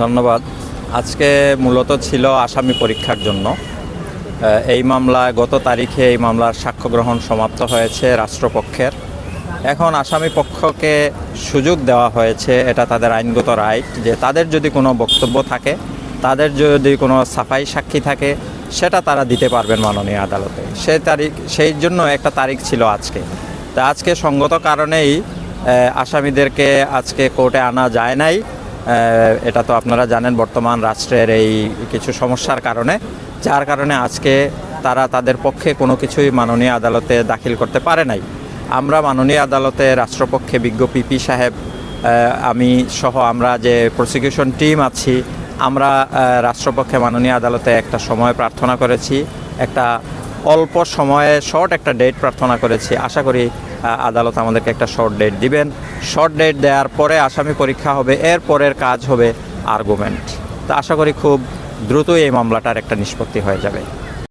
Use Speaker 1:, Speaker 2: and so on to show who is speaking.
Speaker 1: ধন্যবাদ। আজকে মূলত ছিল আসামি পরীক্ষার জন্য। এই মামলা গত তারিখে এই মামলার সাক্ষ্য গ্রহণ সমাপ্ত হয়েছে রাষ্ট্রপক্ষের। এখন আসামি পক্ষকে সুযোগ দেওয়া হয়েছে, এটা তাদের আইনগত রাইট যে তাদের যদি কোনো বক্তব্য থাকে, তাদের যদি কোনো সাফাই সাক্ষী থাকে, সেটা তারা দিতে পারবেন মাননীয় আদালতে। সেই তারিখ, সেই জন্য একটা তারিখ ছিল আজকে। তা আজকে সঙ্গত কারণেই আসামিদেরকে আজকে কোর্টে আনা যায় নাই। এটা তো আপনারা জানেন, বর্তমান রাষ্ট্রের এই কিছু সমস্যার কারণে। যার কারণে আজকে তারা তাদের পক্ষে কোনো কিছুই মাননীয় আদালতে দাখিল করতে পারে নাই। আমরা মাননীয় আদালতে রাষ্ট্রপক্ষে বিজ্ঞ পিপি সাহেব আমি সহ আমরা যে প্রসিকিউশন টিম আছি, আমরা রাষ্ট্রপক্ষে মাননীয় আদালতে একটা সময় প্রার্থনা করেছি, একটা অল্প সময়ে শর্ট একটা ডেট প্রার্থনা করেছি। আশা করি আদালত আমাদেরকে একটা শর্ট ডেট দিবেন। শর্ট ডেট দেওয়ার পরে আসামি পরীক্ষা হবে, এর পরের কাজ হবে আর্গুমেন্ট তা আশা করি খুব দ্রুতই এই মামলাটার একটা নিষ্পত্তি হয়ে যাবে।